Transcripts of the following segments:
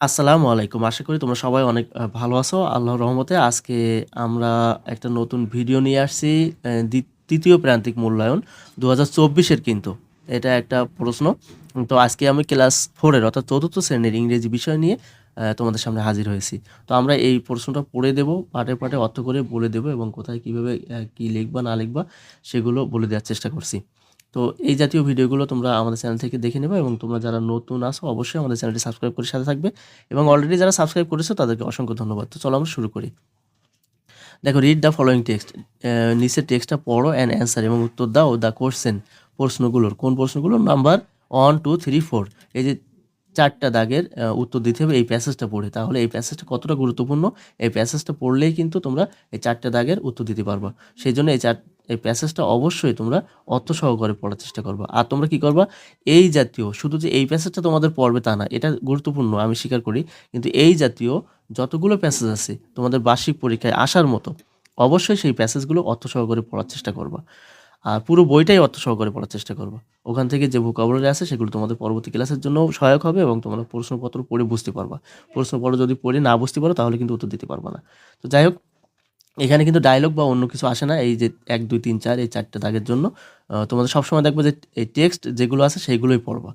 আসসালামু আলাইকুম। আশা করি তোমরা সবাই অনেক ভালো আছো। আল্লাহর রহমতে আজকে আমরা একটা নতুন ভিডিও নিয়ে আসছি। ৩য় প্রান্তিক মূল্যায়ন ২০২৪ এর কিন্তু। এটা একটা প্রশ্ন। তো আজকে আমি ক্লাস ফোরের অর্থাৎ চতুর্থ শ্রেণির ইংরেজি বিষয় নিয়ে তোমাদের সামনে হাজির হয়েছি। তো আমরা এই প্রশ্নটা পড়ে দেব, পাঠে, পাঠে অর্থ করে বলে দেব এবং কোথায় কীভাবে কি লিখবা না লিখবা সেগুলো বলে দেওয়ার চেষ্টা করছি। তো এই জাতীয় ভিডিওগুলো তোমরা আমাদের চ্যানেল থেকে দেখে নেবে এবং তোমরা যারা নতুন আসো অবশ্যই আমাদের চ্যানেলটি সাবস্ক্রাইব করে সাথে থাকবে এবং অলরেডি যারা সাবস্ক্রাইব করেছ তাদেরকে অসংখ্য ধন্যবাদ। তো চলো আমরা শুরু করি। দেখো রিড দ্য ফলোয়িং টেক্সট নিচের টেক্সটটা পড়ো অ্যান্ড অ্যান্সার এবং উত্তর দাও দ্য কোশ্চেন প্রশ্নগুলোর। কোন প্রশ্নগুলোর নাম্বার 1, 2, 3, 4 এই যে ৪ টা দাগের উত্তর দিতে হবে এই প্যাসেজটা পড়ে। তাহলে এই প্যাসেজটা কতটা গুরুত্বপূর্ণ? এই প্যাসেজটা পড়লেই কিন্তু তোমরা এই ৪ টা দাগের উত্তর দিতে পারবা। সেজন্য এই চার, এই প্যাসেজটা অবশ্যই তোমরা অর্থ সহকারে পড়ার চেষ্টা করবা। আর তোমরা কি করবা? এই জাতীয়, শুধু যে এই প্যাসেজটা তোমাদের পড়বে তা না। এটা গুরুত্বপূর্ণ, আমি স্বীকার করি। কিন্তু এই জাতীয় যতগুলো প্যাসেজ আছে, তোমাদের বার্ষিক পরীক্ষায় আসার মতো, অবশ্যই সেই প্যাসেজগুলো অর্থ সহকারে পড়ার চেষ্টা করবা। আর পুরো বইটাই অর্থ সহকারে পড়ার চেষ্টা করবা। ওখান থেকে যে ভোকাবুলারি আছে সেগুলো তোমাদের পরবর্তী ক্লাসের জন্যও সহায়ক হবে এবং তোমরা প্রশ্নপত্র পড়ে বুঝতে পারবা। প্রশ্নপত্র যদি পড়ে না বুঝতে পারো তাহলে কিন্তু উত্তর দিতে পারবা না। তো যাই হোক এখানে কিন্তু ডায়লগ বা অন্য কিছু আসে না। এই যে ১, ২, ৩, ৪ এই ৪ টা দাগের জন্য তোমাদের সবসময় দেখবা যে এই টেক্সট যেগুলো আছে সেইগুলোই পড়বা।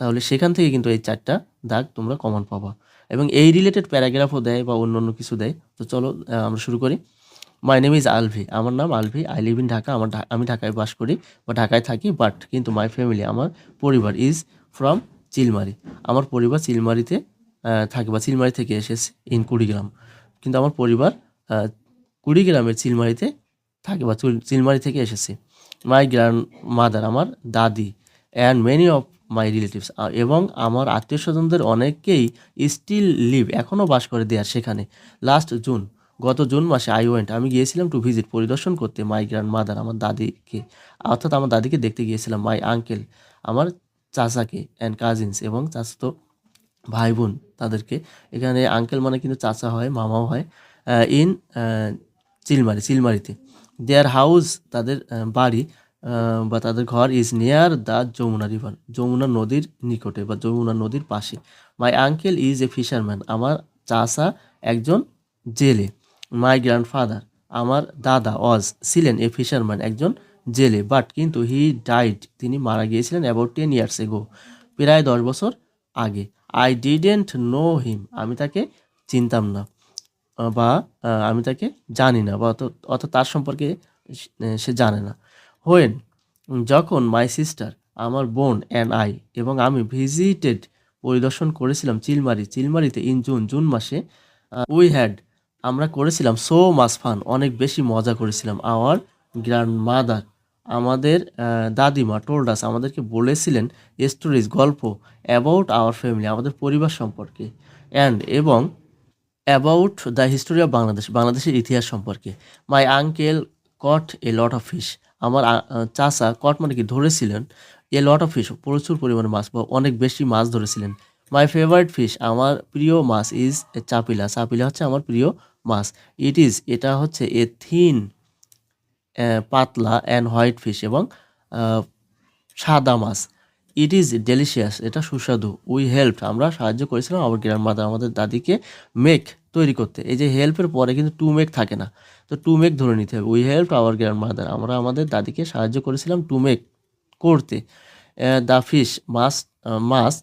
তাহলে সেখান থেকে কিন্তু এই চারটা দাগ তোমরা কমন পাবা। এবং এই রিলেটেড প্যারাগ্রাফও দেয় বা অন্য অন্য কিছু দেয়। তো চলো আমরা শুরু করি। My name is Alvi. আমার নাম Alvi. I live in Dhaka. আমার আমি ঢাকায় বাস করি বা ঢাকায় থাকি। বাট কিন্তু মাই ফ্যামিলি আমার পরিবার ইজ ফ্রম চিলমারি। আমার পরিবার চিলমারিতে থাকে বা চিলমারি থেকে এসেছে ইন কুড়িগ্রাম। কিন্তু আমার পরিবার কুড়িগ্রামের চিলমারিতে থাকে বা চুল চিলমারি থেকে এসেছে। মাই গ্র্যান্ড মাদার আমার দাদি and many of my relatives এবং আমার আত্মীয় স্বজনদের অনেকেই স্টিল লিভ এখনও বাস করে দেয়ার সেখানে। লাস্ট জুন গত জুন মাসে আই ওয়েন্ট আমি গিয়েছিলাম টু ভিজিট পরিদর্শন করতে মাই গ্র্যান্ড মাদার আমার দাদিকে। অর্থাৎ আমার দাদিকে দেখতে গিয়েছিলাম। মাই আঙ্কেল আমার চাচাকে অ্যান্ড কাজিনস এবং চাচাতো ভাই-বোন তাদেরকে। এখানে আঙ্কেল মানে কিন্তু চাচা হয়, মামাও হয়। ইন চিলমারি, চিলমারিতে। দেয়ার হাউস তাদের বাড়ি বা তাদের ঘর is near the Jamuna river. Jamuna নদীর নিকটে বা যমুনা নদীর পাশে। My uncle is a fisherman আমার চাচা একজন জেলে। মাই গ্র্যান্ডফাদার আমার দাদা অজ ছিলেন এ ফিশারম্যান একজন জেলে। বাট কিন্তু হি ডাইড তিনি মারা গিয়েছিলেন অ্যাবাউট টেন ইয়ার্স এগো প্রায় ১০ বছর আগে। আই ডিডন্ট নো হিম আমি তাকে চিনতাম না। বা আমি তাকে জানি না বা অর্থ অর্থাৎ তার সম্পর্কে সে জানে না। হোয়েন যখন মাই সিস্টার আমার বোন অ্যান্ড আই এবং আমি ভিজিটেড পরিদর্শন করেছিলাম চিলমারি, চিলমারিতে ইন জুন, জুন মাসে উই হ্যাড আমরা করেছিলাম সো মাচ ফান, অনেক বেশি মজা করেছিলাম। আওয়ার গ্র্যান্ড মাদার আমাদের দাদিমা টোল্ড আস আমাদেরকে বলেছিলেন স্টোরিজ গল্প অ্যাবাউট আওয়ার ফ্যামিলি আমাদের পরিবার সম্পর্কে অ্যান্ড এবং about the history of Bangladesh বাংলাদেশের ইতিহাস সম্পর্কে। My uncle caught a lot of fish আমার চাচা কট মানে কি, ধরেছিলেন এ লট অফ ফিশ প্রচুর পরিমাণে মাছ বা অনেক বেশি মাছ ধরেছিলেন। মাই ফেভারিট ফিশ আমার প্রিয় মাছ ইজ চাপিলা। চাপিলা হচ্ছে আমার প্রিয় মাছ। ইট ইজ এটা হচ্ছে এ থিন পাতলা অ্যান্ড হোয়াইট ফিশ এবং সাদা মাছ। ইট ইজ ডেলিশিয়াস এটা সুস্বাদু। উই হেল্প আমরা সাহায্য করেছিলাম আওয়ার গ্র্যান্ডমাদার আমাদের দাদিকে মেক তৈরি করতে। এই যে হেল্পের পরে কিন্তু টু মেক থাকে না। তো টু মেক ধরে নিতে হবে। উই হেল্পড আওয়ার গ্র্যান্ডমাদার আমরা আমাদের দাদিকে সাহায্য করেছিলাম টু মেক করতে। দ্য ফিশ মাছ মাছ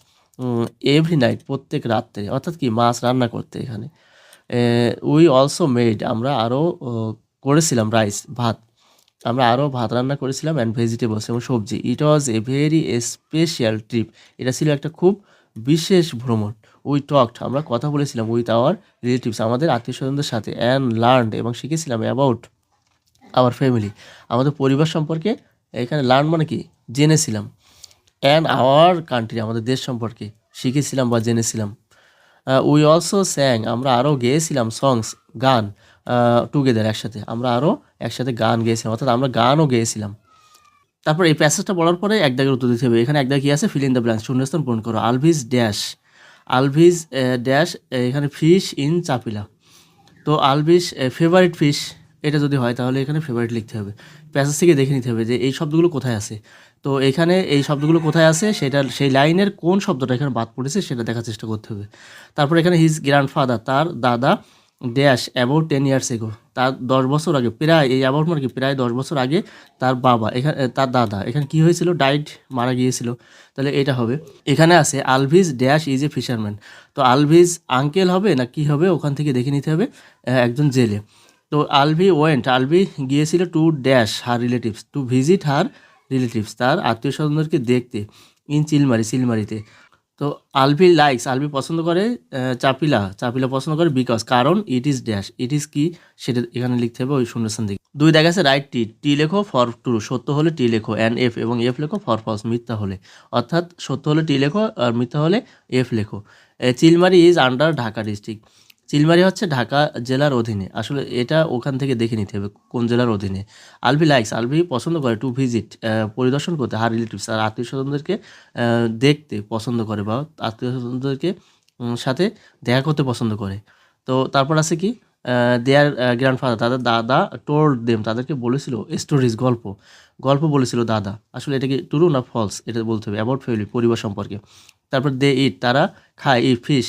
এভরি নাইট প্রত্যেক রাত্রে, অর্থাৎ কি মাছ রান্না করতে এখানে। উই অলসো মেড আমরা আরও করেছিলাম রাইস ভাত। আমরা আরও ভাত রান্না করেছিলাম অ্যান্ড ভেজিটেবলস এবং সবজি। It was a very special trip এটা ছিল একটা খুব বিশেষ ভ্রমণ। উই টকড আমরা কথা বলেছিলাম উইথ আওয়ার রিলেটিভস আমাদের আত্মীয় স্বজনদের সাথে অ্যান্ড লার্ন এবং শিখেছিলাম অ্যাবাউট আওয়ার ফ্যামিলি আমাদের পরিবার সম্পর্কে এখানে লার্ন মানে কি জেনেছিলাম। অ্যান্ড আওয়ার কান্ট্রি আমাদের দেশ সম্পর্কে শিখেছিলাম বা জেনেছিলাম। উই অলসো স্যাং আমরা আরও গেয়েছিলাম সংস গান টুগেদার একসাথে। আমরা আরও একসাথে গান গেয়েছিলাম, অর্থাৎ আমরা গানও গেয়েছিলাম। তারপর এই প্যাসেজটা পড়ার পরে এক দাগের উত্তর দিতে হবে। এখানে এক দাগে কি আছে? ফিল ইন দ্য ব্ল্যাঙ্কস শূন্যস্থান পূরণ করো। Alvi's dash Alvi's a dash এখানে ফিশ ইন চাপিলা। তো আলভিস ফেভারিট ফিশ এটা যদি হয় তাহলে এখানে ফেভারিট লিখতে হবে প্যাসেজ থেকে দেখে নিতে হবে যে এই শব্দগুলো কোথায় আছে তো এখানে এই শব্দগুলো কোথায় আছে? সেটা, সেই লাইনের কোন শব্দটা এখানে বাদ পড়েছে সেটা দেখার চেষ্টা করতে হবে। তারপর এখানে হিজ গ্র্যান্ডফাদার তার দাদা dash about ten years ago তার দশ বছর আগে, প্রায় এই অ্যাবাউট মানে কি? প্রায় দশ বছর আগে তার বাবা, এখানে তার দাদা, এখানে কি হয়েছিল? ডাইট মারা গিয়েছিল। তাহলে এটা হবে। এখানে আছে আলভিজ ড্যাশ ইজ এ ফিশারম্যান তো আলভিজ আঙ্কেল হবে না কি হবে? ওখান থেকে দেখে নিতে হবে একজন জেলে। তো আলভি ওয়েন্ট আলভি গিয়েছিল to dash her relatives to visit her relatives তার আত্মীয় স্বজনদেরকে দেখতে ইন চিলমারি চিলমারিতে তো আলভি লাইকস আলভি পছন্দ করে চাপিলা চাপিলা পছন্দ করে বিকজ কারণ it is dash it is কি সেটা এখানে লিখতে হবে ওই শূন্যস্থান দিকে। দুই, দেখা আছে রাইট টি টি লেখো ফর ট্রু সত্য হলে টি লেখো অ্যান্ড এফ এবং এফ লেখো ফর ফলস মিথ্যা হলে। অর্থাৎ সত্য হলে টি লেখো আর মিথ্যা হলে এফ লেখো। Chilmari is under Dhaka district Chilmari হচ্ছে ঢাকা জেলার অধীনে। আসলে এটা ওখান থেকে দেখে নিতে হবে কোন জেলার অধীনে। আলভি লাইকস আলভি পছন্দ করে টু ভিজিট পরিদর্শন করতে। হার রিলেটিভস আর আত্মীয় স্বজনদেরকে দেখতে পছন্দ করে বা আত্মীয় স্বজনদেরকে সাথে দেখা করতে পছন্দ করে। তো তারপর আছে কি? দেয়ার গ্র্যান্ডফাদার তাদের দাদা টোল্ড দেম তাদেরকে বলেছিল স্টোরিজ গল্প। গল্প বলেছিল দাদা। আসলে এটা কি টুরু না ফলস এটা বলতে হবে। অ্যাবাউট ফ্যামিলি পরিবার সম্পর্কে। তারপর দে ইট তারা খায় ই ফিশ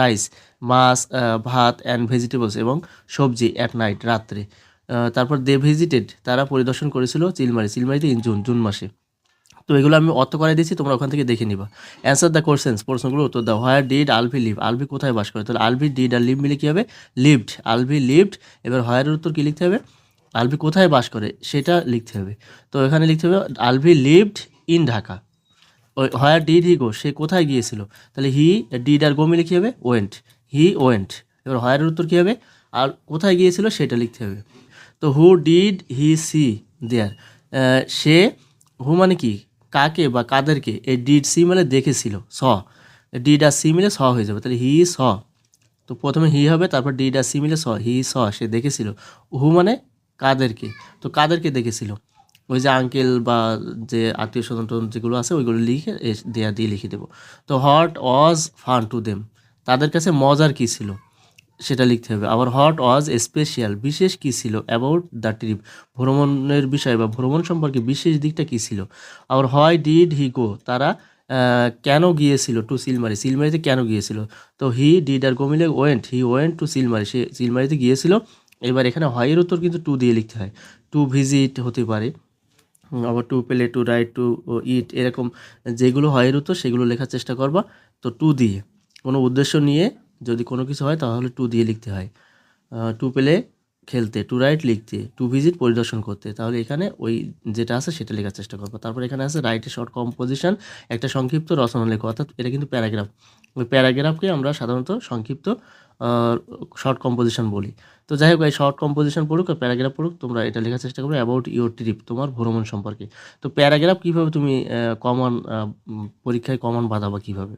রাইস মাছ ভাত অ্যান্ড ভেজিটেবলস এবং সবজি অ্যাট নাইট রাত্রে। তারপর দে ভিজিটেড তারা পরিদর্শন করেছিল চিলমারি। চিলমারিতে ইন জুন জুন মাসে। তো এগুলো আমি অর্থ করাই দিয়েছি, তোমরা ওখান থেকে দেখে নিবা। অ্যান্সার দ্য কোশ্চেন্স প্রশ্নগুলো উত্তর দাও। Where did Alvi live Alvi কোথায় বাস করে? তাহলে আলভি ডিড আর লিভ মিলে কী হবে? লিভড আলভি লিভড এবার হোয়ারের উত্তর কী লিখতে হবে? আলভি কোথায় বাস করে? সেটা লিখতে হবে। তো এখানে লিখতে হবে Alvi lived in Dhaka where did he go, সে কোথায় গিয়েছিল? তাহলে হি ডিড আর গো মিলে কী হবে, ওয়েন্ট। He, went. এবার হোয়ারের উত্তর কী হবে? আর কোথায় গিয়েছিল সেটা লিখতে হবে। তো হু ডিড হি সি দেয়ার? সে হু মানে কি? কাকে বা কাদেরকে? এই ডিড সি মানে দেখেছিল, স। ডিড আর সি মিলে স হয়ে যাবে, তাহলে হি স। তো প্রথমে হি হবে, তারপর ডিড আর সি মিলে স, হি স, সে দেখেছিল। হু মানে কাদেরকে, তো কাদেরকে দেখেছিল। ওই যে আঙ্কেল বা যে আত্মীয় স্বজন যেগুলো আছে, ওইগুলো লিখে দেয়া দিয়ে লিখে দেবো। তো what was fun to them তাদের কাছে মজার কী ছিল? সেটা লিখতে হবে। আবার হট ওয়াজ স্পেশাল বিশেষ কী ছিল অ্যাবাউট দ্য ট্রিপ ভ্রমণের বিষয় বা ভ্রমণ সম্পর্কে বিশেষ দিকটা কী ছিল? আবার হয় ডিড হি গো তারা কেন গিয়েছিল টু সিলমারি সিলমারিতে কেন গিয়েছিল? তো হি ডিড আর গো মিলে went he went to Chilmari সে সিলমারিতে গিয়েছিল। এবার এখানে হয়ের উত্তর কিন্তু টু দিয়ে লিখতে হয়। টু ভিজিট হতে পারে। আবার টু পেলে টু রাইট টু ইট এরকম যেগুলো হয়ের উত্তর সেগুলো লেখার চেষ্টা করবা। তো টু দিয়ে কোনো উদ্দেশ্য নিয়ে যদি কোনো কিছু হয় তাহলে টু দিয়ে লিখতে হয়। টু পেলে খেলতে টু রাইট লিখতে টু ভিজিট পরিদর্শন করতে। তাহলে এখানে ওই যেটা আছে সেটা লেখার চেষ্টা করব। তারপর এখানে আছে রাইটে শর্ট কম্পোজিশন একটা সংক্ষিপ্ত রচনা লেখো। অর্থাৎ এটা কিন্তু প্যারাগ্রাফ। ওই প্যারাগ্রাফকে আমরা সাধারণত সংক্ষিপ্ত শর্ট কম্পোজিশন বলি। তো যাই হোক এই শর্ট কম্পোজিশন পড়ুক আর প্যারাগ্রাফ পড়ুক, তোমরা এটা লেখার চেষ্টা করবে অ্যাবাউট ইউর ট্রিপ তোমার ভ্রমণ সম্পর্কে। তো প্যারাগ্রাফ কীভাবে তুমি কমন পরীক্ষায় কমন বাঁধাবা কীভাবে?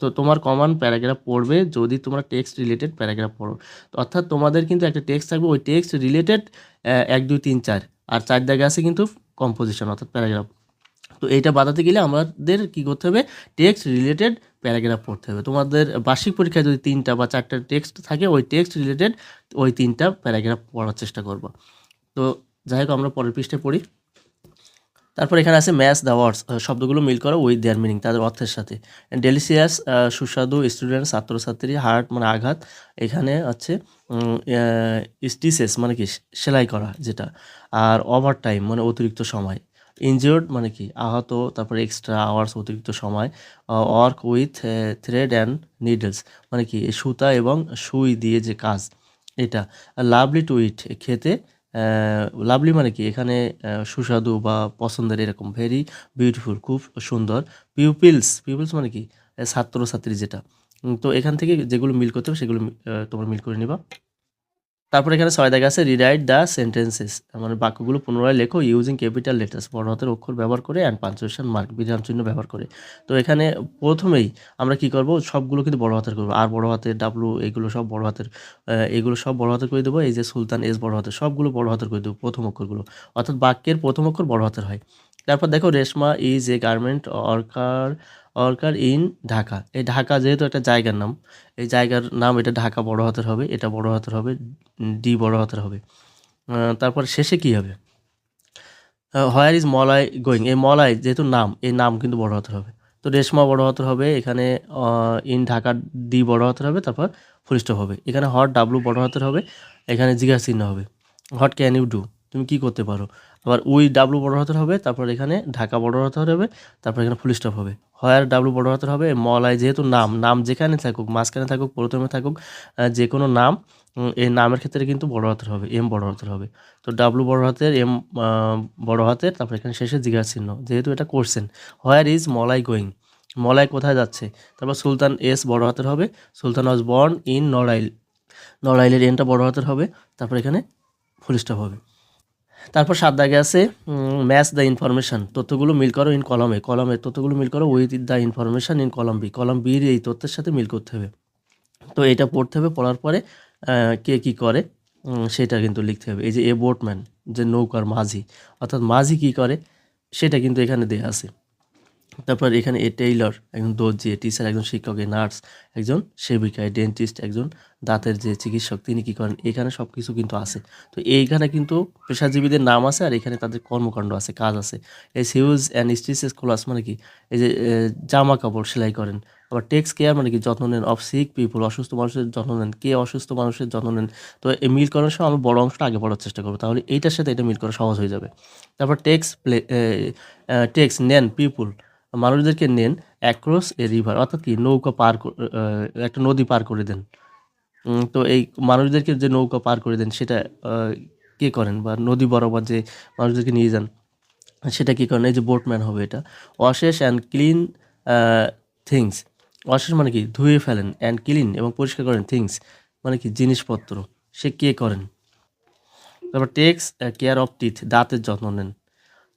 তো তোমার কমন প্যারাগ্রাফ পড়বে যদি তোমরা টেক্সট রিলেটেড প্যারাগ্রাফ পড়ো। তো অর্থাৎ তোমাদের কিন্তু একটা টেক্সট থাকবে, ওই টেক্সট রিলেটেড এক, দুই, তিন, চার। আর চার দাগে আছে কিন্তু কম্পোজিশন অর্থাৎ প্যারাগ্রাফ তো এইটা বাঁধাতে গেলে আমাদের কি করতে হবে? টেক্সট রিলেটেড প্যারাগ্রাফ পড়তে হবে। তোমাদের বার্ষিক পরীক্ষায় যদি তিনটা বা চারটা টেক্সট থাকে, ওই টেক্সট রিলেটেড ওই তিনটা প্যারাগ্রাফ পড়ার চেষ্টা করব। তো যাই হোক, আমরা পরের পৃষ্ঠে পড়ি। তারপর এখানে আছে ম্যাচ দ্য ওয়ার্ডস শব্দগুলো মিল করো উইথ দেয়ার মিনিং তাদের অর্থের সাথে। ডেলিসিয়াস সুস্বাদু স্টুডেন্ট ছাত্রছাত্রী হার্ট মানে আঘাত। এখানে হচ্ছে স্টিসেস মানে কি, সেলাই করা যেটা। আর ওভার টাইম মানে অতিরিক্ত সময়। ইনজিওর্ড মানে কি? আহত, তারপরে এক্সট্রা আওয়ার্স অতিরিক্ত সময় work with thread and needles মানে কি? সুতা এবং সুই দিয়ে যে কাজ, এটা। লাভলি টু ইট খেতে লাভলি মানে কি? এখানে সুস্বাদু বা পছন্দের এরকম ভেরি বিউটিফুল খুব সুন্দর। পিউপিলস পিউপিলস মানে কি? ছাত্রছাত্রী যেটা। তো এখান থেকে যেগুলো মিল করতে হবে, সেগুলো তোমরা মিল করে নিবা। তারপর এখানে ছয় দাগে আছে রিরাইট দ্য সেন্টেন্সেস মানে বাক্যগুলো পুনরায় লেখো ইউজিং ক্যাপিটাল লেটার্স বড় হাতের অক্ষর ব্যবহার করে অ্যান্ড পাঞ্চুয়েশন মার্ক বিরাম চিহ্ন ব্যবহার করে। তো এখানে প্রথমেই আমরা কি করব, সবগুলো কিন্তু বড় হাতের করব। আর বড় হাতের ডাব্লু এগুলো সব বড় হাতের এগুলো সব বড় হাতের করে দেবো, এই যে সুলতান এস বড় হাতের, সবগুলো বড় হাতের করে দেবো প্রথম অক্ষরগুলো। অর্থাৎ বাক্যের প্রথম অক্ষর বড় হাতের হয়। তারপর দেখো Reshma is a garment worker worker in Dhaka. এই ঢাকা যেহেতু একটা জায়গার নাম, এই জায়গার নাম এটা ঢাকা বড় হাতের হবে, এটা বড় হাতের হবে ডি বড় হাতের হবে। তারপর শেষে কি হবে? হোয়ার ইজ মলাই গোয়িং এই মলাই যেহেতু নাম, এই নাম কিন্তু বড় হাতের হবে। তো রেশমা বড় হাতের হবে, এখানে ইন ঢাকা ডি বড় হাতের হবে, তারপর ফুল স্টপ হবে। এখানে হট ডাব্লু বড় হাতের হবে, এখানে জিজ্ঞাসা চিহ্ন হবে। হোয়াট ক্যান ইউ ডু তুমি কি করতে পারো? আবার উই ডাব্লু বড় হাতের হবে, তারপর এখানে ঢাকা বড় হাতের হবে, তারপর এখানে ফুল স্টপ হবে। হয়ার ডাব্লু বড় হাতের হবে? মলাই যেহেতু নাম নাম যেখানে থাকুক, মাঝখানে থাকুক, প্রথমে থাকুক যে কোনো নাম এই নামের ক্ষেত্রে কিন্তু বড় হাতের হবে এম বড় হাতের হবে। তো ডাব্লু বড় হাতের এম বড় হাতের, তারপর এখানে শেষে জিজ্ঞাসা চিহ্ন, যেহেতু এটা করছেন হোয়ার ইজ মলাই গোয়িং মলাই কোথায় যাচ্ছে? তারপর সুলতান এস বড় হাতের হবে, Sultan was born in Narail নড়াইলের এনটা বড় হাতের হবে, তারপর এখানে ফুল স্টপ হবে। তারপর সাত দাগে আছে ম্যাচ দ্য ইনফরমেশান তথ্যগুলো মিল করো ইন কলমে কলমে তথ্যগুলো মিল করো with the information in column B column বির এই তথ্যের সাথে মিল করতে হবে। তো এটা পড়তে হবে, পড়ার পরে কে কি করে সেটা কিন্তু লিখতে হবে। এই যে এ বোটম্যান যে নৌকার মাঝি, অর্থাৎ মাঝি কি করে, সেটা কিন্তু এখানে দেওয়া আছে। তারপর এখানে এ টেইলর, একজন দর্জি টিচার, একজন শিক্ষক, এ নার্স, একজন সেবিকা এ ডেন্টিস্ট, একজন দাঁতের যে চিকিৎসক, তিনি কি করেন? এখানে সব কিছু কিন্তু আছে। তো এইখানে কিন্তু পেশাজীবীদের নাম আছে আর এখানে তাদের কর্মকাণ্ড আছে, কাজ আছে। এই সিউজ অ্যান্ড স্টিচেস ক্লাস মানে কি? এই যে জামা কাপড় সেলাই করেন। আবার টেক্স কেয়ার মানে কি? যত্ন নেন অফ সিক পিপুল, অসুস্থ মানুষের যত্ন নেন। কে অসুস্থ মানুষের যত্ন নেন? তো এই মিল করার সময় আমি বড় অংশটা আগে পড়ার চেষ্টা করব। তাহলে এইটার সাথে এটা মিল করা সহজ হয়ে যাবে। তারপর টেক্স প্লে টেক্স নেন পিপুল। মানুষদেরকে নেন অ্যাক্রস এ রিভার অর্থাৎ কি নৌকা পার একটা নদী পার করে দেন। তো এই মানুষদেরকে যে নৌকা পার করে দেন, সেটা কে করেন? বা নদী বরাবর যে মানুষদেরকে নিয়ে যান, সেটা কী করেন? এই যে বোটম্যান হবে এটা। অশেষ অ্যান্ড ক্লিন থিংস অশেষ মানে কি? ধুয়ে ফেলেন অ্যান্ড ক্লিন এবং পরিষ্কার করেন থিংস মানে কি? জিনিসপত্র। সে কে করেন? তারপর টেক্স কেয়ার অফ টিথ দাঁতের যত্ন নেন।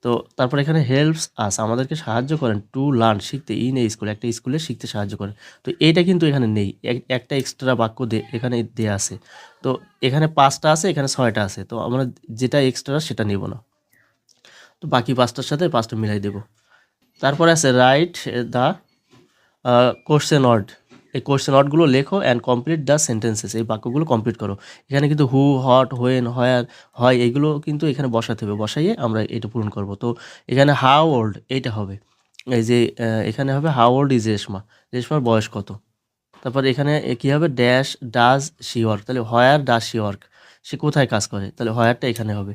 তো তারপর এখানে হেল্পস আস আমাদেরকে সাহায্য করেন টু লার্ন শিখতে ইন এ স্কুল একটা স্কুলে শিখতে সাহায্য করেন। তো এইটা কিন্তু এখানে নেই, এক- একটা এক্সট্রা বাক্য এখানে দেয়া আছে। তো এখানে পাঁচটা আছে, এখানে ছয়টা আছে, তো আমরা যেটা এক্সট্রা সেটা নেব না। তো বাকি পাঁচটার সাথে পাঁচটা মিলাই দেব। তারপরে আছে রাইট দ্য কোশ্চেন ওয়ার্ড এই কোয়েশ্চেন ওয়ার্ডগুলো লেখো অ্যান্ড কমপ্লিট দ্য সেন্টেন্সেস এই বাক্যগুলো কমপ্লিট করো। এখানে কিন্তু হু হট হোয়েন হয়ার হয় এইগুলো কিন্তু এখানে বসাতে হবে, বসাইয়ে আমরা এটা পূরণ করব। তো এখানে হাউ ওল্ড এইটা হবে। এই যে এখানে হবে হাউ ওল্ড ইজ রেশমা রেশমার বয়স কত? তারপর এখানে কী হবে? ড্যাশ ডাজ শি ওয়ার্ক তাহলে হোয়ার ডাজ শি ওয়ার্ক সে কোথায় কাজ করে? তাহলে হোয়ারটা এখানে হবে।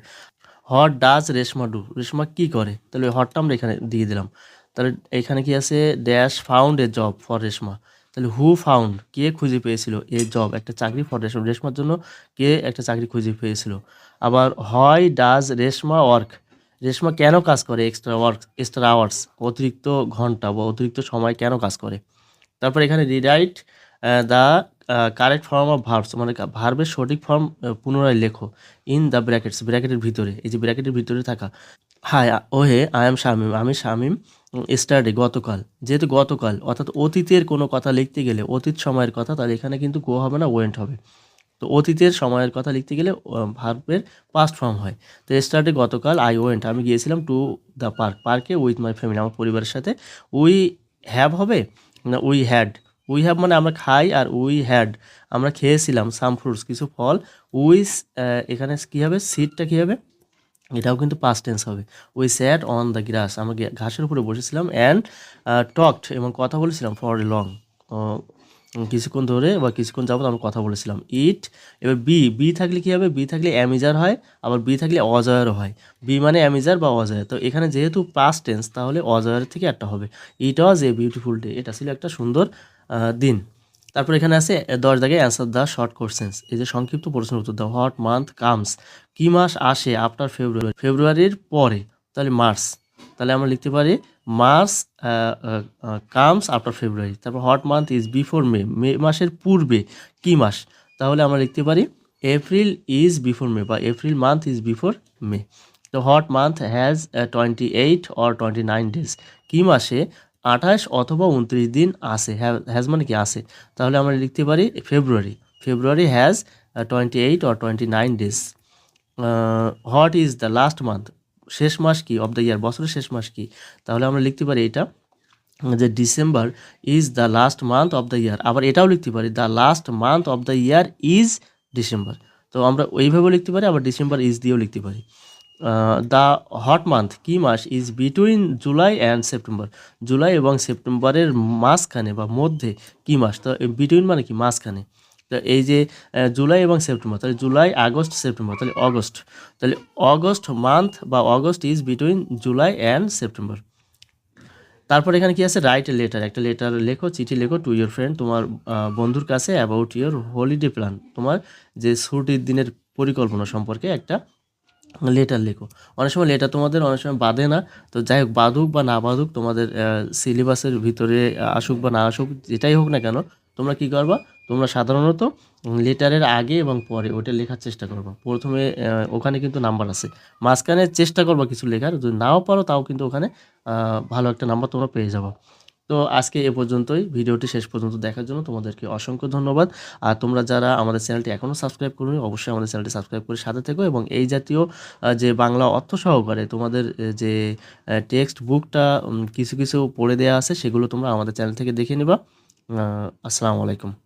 What does Reshma do Reshma কী করে? তাহলে হটটা আমরা এখানে দিয়ে দিলাম। তাহলে এখানে কি আছে? Dash found a job for Reshma তাহলে হু ফাউন্ড কে খুঁজে পেয়েছিল এ জব একটা চাকরি ফর রেশমা রেশমার জন্য কে একটা চাকরি খুঁজে পেয়েছিল? আবার হয় ডাজ রেশমা ওয়ার্ক রেশমা কেন কাজ করে এক্সট্রা ওয়ার্ক এক্সট্রা আওয়ার্স অতিরিক্ত ঘণ্টা বা অতিরিক্ত সময় কেন কাজ করে? তারপর এখানে rewrite the correct form of verbs মানে ভার্বের সঠিক ফর্ম পুনরায় লেখো ইন দ্য ব্র্যাকেটস ব্র্যাকেটের ভিতরে, এই যে ব্র্যাকেটের ভিতরে থাকা। হাই ওহে আই এম শামিম আমি শামিম স্টারডে গতকাল। যেহেতু গতকাল, অর্থাৎ অতীতের কোনো কথা লিখতে গেলে অতীত সময়ের কথা, তাহলে এখানে কিন্তু গো হবে না ওয়েন্ট হবে। তো অতীতের সময়ের কথা লিখতে গেলে ভার্বের পাস্ট ফর্ম হয়। তো স্টার্টে গতকাল আই ওয়েন্ট আমি গিয়েছিলাম টু দ্য পার্ক পার্কে উইথ মাই ফ্যামিলি আমার পরিবারের সাথে। উই হ্যাভ হবে না উই হ্যাড উই হ্যাভ মানে আমরা খাই আর উই হ্যাড আমরা খেয়েছিলাম সাম ফ্রুটস কিছু ফল। উইস এখানে কী হবে? সিটটা কী হবে? এটাও কিন্তু পাস্ট টেন্স হবে। We sat on the grass আমরা ঘাসের উপরে বসেছিলাম অ্যান্ড টকড এবং কথা বলেছিলাম ফর এ লং কিছুক্ষণ ধরে বা কিছুক্ষণ যাবত আমরা কথা বলেছিলাম। ইট এবার বি বি থাকলে কী হবে? বি থাকলে অ্যামিজার হয়, আবার বি থাকলে অজয়েরও হয়। বি মানে অ্যামিজার বা অজয়। তো এখানে যেহেতু পাস্ট টেন্স তাহলে অজয়ের থেকে একটা হবে। ইট ওয়াজ এ বিউটিফুল ডে এটা ছিল একটা সুন্দর দিন। তারপর এখানে আছে দশ জায়গায় অ্যান্সার দ্য শর্ট কোশ্চেন্স এই যে সংক্ষিপ্ত প্রশ্নের উত্তর দাও। হট মান্থ কামস কি মাস আসে আফটার ফেব্রুয়ারি ফেব্রুয়ারির পরে, তাহলে মার্চ তাহলে আমরা লিখতে পারি মার্চ কামস আফটার ফেব্রুয়ারি তারপর what month is before May মে মাসের পূর্বে কি মাস? তাহলে আমরা লিখতে পারি এপ্রিল ইজ বিফোর মে বা April month is before May তো what month has twenty eight or twenty nine days কি মাসে আঠাশ অথবা উনত্রিশ দিন আসে হ্যাজ মানে কি আসে তাহলে আমরা লিখতে পারি February February has twenty eight or twenty nine days what is the last month শেষ মাস কি? অফ দ্য ইয়ার বছরের শেষ মাস কি? তাহলে আমরা লিখতে পারি এটা, যে December is the last month of the year আবার এটাও লিখতে পারি the last month of the year is December তো আমরা ওইভাবেও লিখতে পারি, আবার ডিসেম্বর ইজ দিয়েও লিখতে পারি। দ্য হট মান্থ কি মাস is between July and September July এবং সেপ্টেম্বরের মাঝখানে বা মধ্যে কি মাস তো বিটুইন মানে কি? মাঝখানে। তো এই যে জুলাই এবং সেপ্টেম্বর তাহলে জুলাই আগস্ট সেপ্টেম্বর তাহলে অগস্ট তাহলে অগস্ট মান্থ বা August is between July and September তারপর এখানে কি আছে? রাইট লেটার একটা লেটার লেখো, চিঠি লেখো টু ইয়োর ফ্রেন্ড তোমার বন্ধুর কাছে অ্যাবাউট ইয়োর হলিডে প্ল্যান তোমার যে ছুটির দিনের পরিকল্পনা সম্পর্কে একটা লেটার লেখো। অনেক সময় লেটার তোমাদের অনেক সময় বাঁধে না। তো যাই হোক, বাঁধুক বা না বাঁধুক, তোমাদের সিলেবাসের ভিতরে আসুক বা না আসুক, যেটাই হোক না কেন, তোমরা কি করবা? তোমরা সাধারণত লেটারের আগে এবং পরে ওটা লেখার চেষ্টা করবা। প্রথমে ওখানে কিন্তু নাম্বার আছে। মাঝখানে চেষ্টা করবা কিছু লেখার। যদি নাও পারো, তাও কিন্তু ওখানে ভালো একটা নাম্বার তোমরা পেয়ে যাব। তো আজকে এ পর্যন্তই। ভিডিওটি শেষ পর্যন্ত দেখার জন্য তোমাদেরকে অসংখ্য ধন্যবাদ। আর তোমরা যারা আমাদের চ্যানেলটি এখনও সাবস্ক্রাইব করবে অবশ্যই আমাদের চ্যানেলটি সাবস্ক্রাইব করে সাথে থেকো এবং এই জাতীয় যে বাংলা অর্থ সহকারে তোমাদের যে টেক্সট বুকটা কিছু কিছু পড়ে দেওয়া আছে, সেগুলো তোমরা আমাদের চ্যানেল থেকে দেখে নিবা। আসসালামু আলাইকুম।